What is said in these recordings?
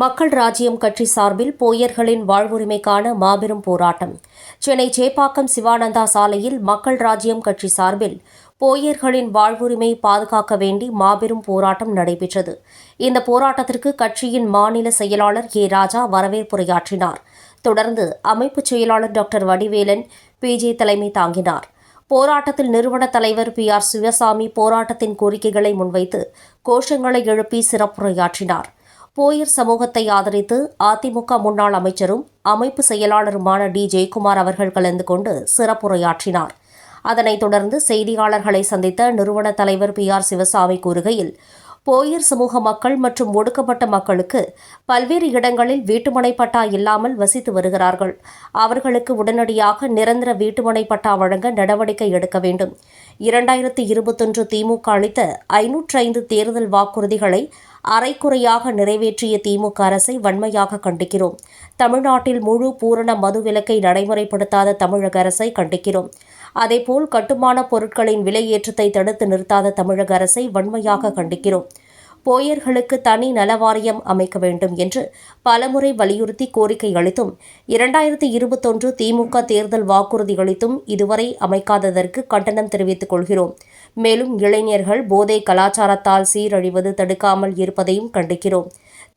மக்கள் ராஜ்யம் கட்சி சார்பில் போயர்களின் வாழ்வுரிமைக்கான மாபெரும் போராட்டம். சென்னை சேப்பாக்கம் சிவானந்தா சாலையில் மக்கள் ராஜ்யம் கட்சி சார்பில் போயர்களின் வாழ்வுரிமை பாதுகாக்க வேண்டி மாபெரும் போராட்டம் நடைபெற்றது. இந்த போராட்டத்திற்கு கட்சியின் மாநில செயலாளர் ஏ. ராஜா வரவேற்புரையாற்றினார். தொடர்ந்து அமைப்புச் செயலாளர் டாக்டர் வடிவேலன் பிஜே தலைமை தாங்கினார். போராட்டத்தில் நிறுவன தலைவர் பி. ஆர். சிவசாமி போராட்டத்தின் கோரிக்கைகளை முன்வைத்து கோஷங்களை எழுப்பி சிறப்புரையாற்றினார். போயர் சமூகத்தை ஆதரித்து அதிமுக முன்னாள் அமைச்சரும் அமைப்பு செயலாளருமான டி. ஜெயக்குமார் அவர்கள் கலந்து கொண்டு சிறப்புரையாற்றினார். அதனைத் தொடர்ந்து செய்தியாளர்களை சந்தித்த நிறுவன தலைவர் பி. ஆர். சிவசாமி கூறுகையில் போயர் சமூக மக்கள் மற்றும் ஒடுக்கப்பட்ட மக்களுக்கு பல்வேறு இடங்களில் வீட்டுமனை பட்டா இல்லாமல் வசித்து வருகிறார்கள். அவர்களுக்கு உடனடியாக நிரந்தர வீட்டுமனை பட்டா வழங்க நடவடிக்கை எடுக்க வேண்டும். இரண்டாயிரத்தி இருபத்தொன்று திமுக அளித்த ஐநூற்றைந்து தேர்தல் வாக்குறுதிகளை அரைக்குறையாக நிறைவேற்றிய திமுக அரசை வன்மையாக கண்டிக்கிறோம். தமிழ்நாட்டில் முழு பூரண மதுவிலக்கை நடைமுறைப்படுத்தாத தமிழக அரசை கண்டிக்கிறோம். அதேபோல் கட்டுமான பொருட்களின் விலை ஏற்றத்தை தடுத்து நிறுத்தாத தமிழக அரசை வன்மையாக கண்டிக்கிறோம். போயர்களுக்கு தனி நலவாரியம் அமைக்க வேண்டும் என்று பலமுறை வலியுறுத்தி கோரிக்கை அளித்தும் இரண்டாயிரத்தி இருபத்தொன்று திமுக தேர்தல் வாக்குறுதி அளித்தும் இதுவரை அமைக்காததற்கு கண்டனம் தெரிவித்துக் கொள்கிறோம். மேலும் இளைஞர்கள் போதை கலாச்சாரத்தால் சீரழிவது தடுக்காமல் இருப்பதையும் கண்டிக்கிறோம்.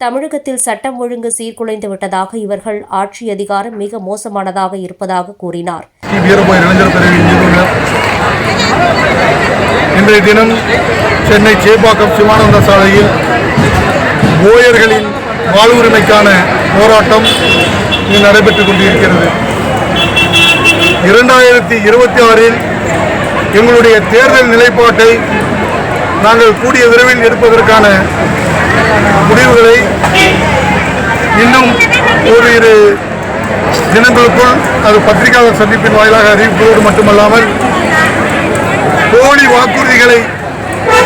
தமிழகத்தில் சட்டம் ஒழுங்கு சீர்குலைந்து விட்டதாக இவர்கள் ஆட்சி அதிகாரம் மிக மோசமானதாக இருப்பதாக கூறினார். இன்றைய தினம் சென்னை சேப்பாக்கம் சிவானந்த சாலையில் ஓயர்களின் வாழ்வுரிமைக்கான போராட்டம் நடைபெற்றுக் கொண்டிருக்கிறது. இரண்டாயிரத்தி இருபத்தி ஆறில் எங்களுடைய தேர்தல் நிலைப்பாட்டை நாங்கள் கூடிய விரைவில் எடுப்பதற்கான முடிவுகளை இன்னும் தினங்களுக்குள் அது பத்திரிகையாளர் சந்திப்பின் வாயிலாக அறிவிப்பதோடு மட்டுமல்லாமல் போலி வாக்குறுதிகளை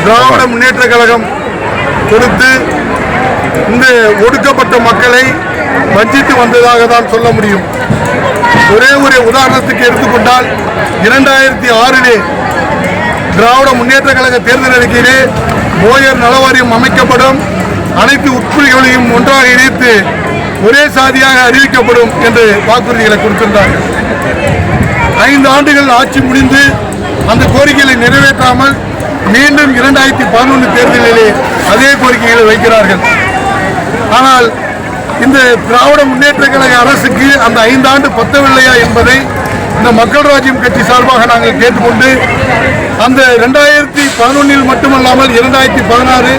திராவிட முன்னேற்ற கழகம் கொடுத்து இந்த ஒடுக்கப்பட்ட மக்களை வஞ்சித்து வந்ததாக தான் சொல்ல முடியும். ஒரே ஒரு உதாரணத்துக்கு எடுத்துக்கொண்டால் இரண்டாயிரத்தி ஆறிலே திராவிட முன்னேற்ற கழக தேர்தல் அறிக்கையிலே போயர் நலவாரியம் அமைக்கப்படும் அனைத்து உட்பிரிவுகளையும் ஒன்றாக இணைத்து ஒரே சாதியாக அறிவிக்கப்படும் என்று வாக்குறுதிகளை கொடுத்திருந்தார்கள் ஐந்து ஆண்டுகள் ஆட்சி முடிந்து அந்த கோரிக்கைகளை நிறைவேற்றாமல் மீண்டும் இரண்டாயிரத்தி பதினொன்று தேர்தலிலே அதே கோரிக்கைகளை வைக்கிறார்கள். ஆனால் இந்த திராவிட முன்னேற்ற கழக அரசுக்கு அந்த ஐந்தாண்டு பத்தவில்லையா என்பதை இந்த மக்கள் ராஜ்யம் கட்சி சார்பாக நாங்கள் கேட்டுக்கொண்டு அந்த ரெண்டாயிரத்தி பதினொன்றில் மட்டுமல்லாமல் இரண்டாயிரத்தி பதினாறு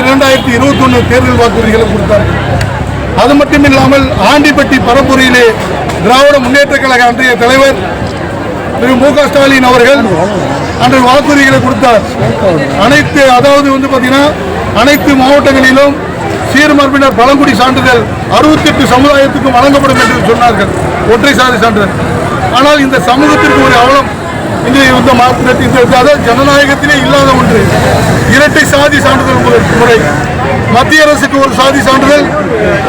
இரண்டாயிரத்தி இருபத்தொன்று தேர்தல் வாக்குறுதிகளை கொடுத்தார்கள். அது மட்டும் இல்லாமல் ஆண்டிப்பட்டி பரப்புரையிலே திராவிட முன்னேற்ற கழக அன்றைய தலைவர் திரு மு க ஸ்டாலின் அவர்கள் அன்று வாக்குறுதிகளை கொடுத்தார். அனைத்து அதாவது வந்து பார்த்தீங்கன்னா அனைத்து மாவட்டங்களிலும் சீர்மரபினர் பழங்குடி சான்றிதழ் அறுபத்தெட்டு சமுதாயத்துக்கும் வழங்கப்படும் என்று சொன்னார்கள். ஒற்றை சாதி சான்றிதழ். ஆனால் இந்த சமூகத்திற்கு ஒரு அவலம் இன்று இந்த மாற்றத்தில் அதாவது ஜனநாயகத்திலே இல்லாத ஒன்று. இரட்டை சாதி சான்றிதழ் முறை. மத்திய அரசுக்கு ஒரு சாதி சான்றிதழ்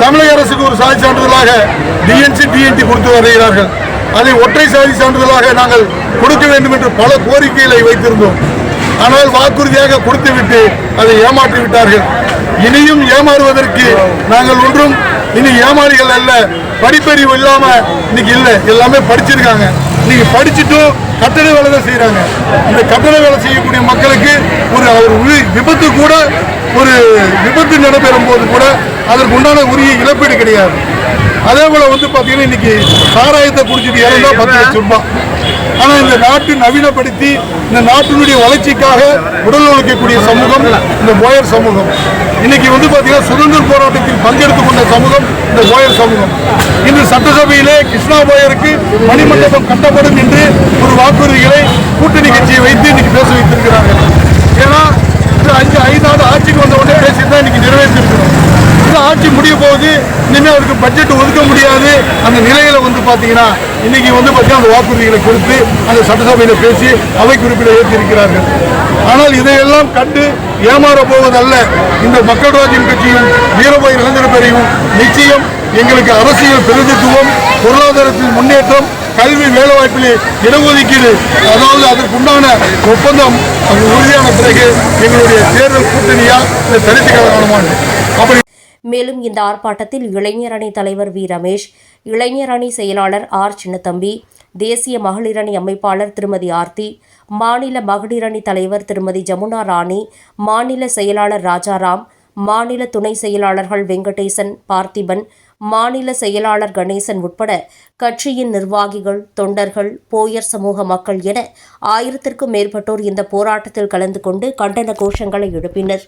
தமிழக அரசுக்கு ஒரு சாதி சான்றிதழாக டிஎன்சி டிஎன்டி கொடுத்து வருகிறார்கள். அதை ஒற்றை சாதி சான்றிதழாக நாங்கள் கொடுக்க வேண்டும் என்று பல கோரிக்கைகளை வைத்திருந்தோம். ஆனால் வாக்குறுதியாக கொடுத்துவிட்டு அதை ஏமாற்றி விட்டார்கள் இனியும் ஏமாறுவதற்கு நாங்கள் ஒன்றும் இனி ஏமாளிகள் அல்ல. படிப்பறிவு இல்லாம இன்னைக்கு இல்லை. எல்லாமே படிச்சிருக்காங்க. இன்னைக்கு படிச்சுட்டும் கட்டட வேலை தான் செய்யறாங்க இந்த கட்டட வேலை செய்யக்கூடிய மக்களுக்கு ஒரு ஒரு விபத்து கூட ஒரு விபத்து நடைபெறும் போது கூட அதற்கு உண்டான உரிய இழப்பீடு கிடையாது. அதே போல வந்து பாத்தீங்கன்னா இன்னைக்கு சாராயத்தை குடிச்சிட்டு இறந்தா பத்து லட்சம் ரூபாய். ஆனால் இந்த நாட்டை நவீனப்படுத்தி இந்த நாட்டினுடைய வளர்ச்சிக்காக உடல் உழைக்கக்கூடிய சமூகம் இந்த போயர் சமூகம். இன்னைக்கு வந்து பார்த்தீங்கன்னா சுதந்திர போராட்டத்தில் பங்கெடுத்துக் கொண்ட சமூகம் இந்த போயர் சமூகம். இன்று சட்டசபையிலே கிருஷ்ணா போயருக்கு மணிமண்டபம் கட்டப்படும் என்று ஒரு வாக்குறுதிகளை கூட்டணி கட்சியை வைத்து இன்னைக்கு பேச வைத்திருக்கிறார்கள். ஏன்னா இன்று அஞ்சு ஐந்தாண்டு ஆட்சிக்கு வந்த உடனே பேசி தான் இன்னைக்கு நிறைவேற்றிருக்கிறோம் இந்த ஆட்சி முடிய போகுது இனிமேல் அவருக்கு பட்ஜெட் ஒதுக்க முடியாது. அந்த நிலையில வந்து பார்த்தீங்கன்னா இன்னைக்கு வந்து பார்த்தீங்கன்னா அந்த வாக்குறுதிகளை கொடுத்து அந்த சட்டசபையில் பேசி அவை குறிப்பிட ஏற்றிருக்கிறார்கள் ஆனால் இதையெல்லாம் கண்டு ஏமாற போவதல்ல. இந்த மக்கள் ராஜ்யம் கட்சியும் வீரபாய் இளைஞர் பெரியும் நிச்சயம் எங்களுக்கு அரசியல் பிரதித்துவம் பொருளாதாரத்தில் முன்னேற்றம் கல்வி வேலைவாய்ப்பிலே இடஒதுக்கீடு அதாவது அதற்குண்டான ஒப்பந்தம் அது உறுதியான பிறகு எங்களுடைய தேர்தல் கூட்டணியால் இந்த தனித்து கழகமான அப்படி மேலும் இந்த ஆர்ப்பாட்டத்தில் இளைஞர் அணி தலைவர் வி. ரமேஷ் இளைஞர் அணி செயலாளர் ஆர். சின்னத்தம்பி தேசிய மகளிரணி அமைப்பாளர் திருமதி ஆர்த்தி மாநில மகளிரணி தலைவர் திருமதி ஜமுனா ராணி மாநில செயலாளர் ராஜாராம் மாநில துணை செயலாளர்கள் வெங்கடேசன் பார்த்திபன் மாநில செயலாளர் கணேசன் உட்பட கட்சியின் நிர்வாகிகள் தொண்டர்கள் போயர் சமூக மக்கள் என ஆயிரத்திற்கும் மேற்பட்டோர் இந்த போராட்டத்தில் கலந்து கொண்டு கண்டன கோஷங்களை எழுப்பினர்.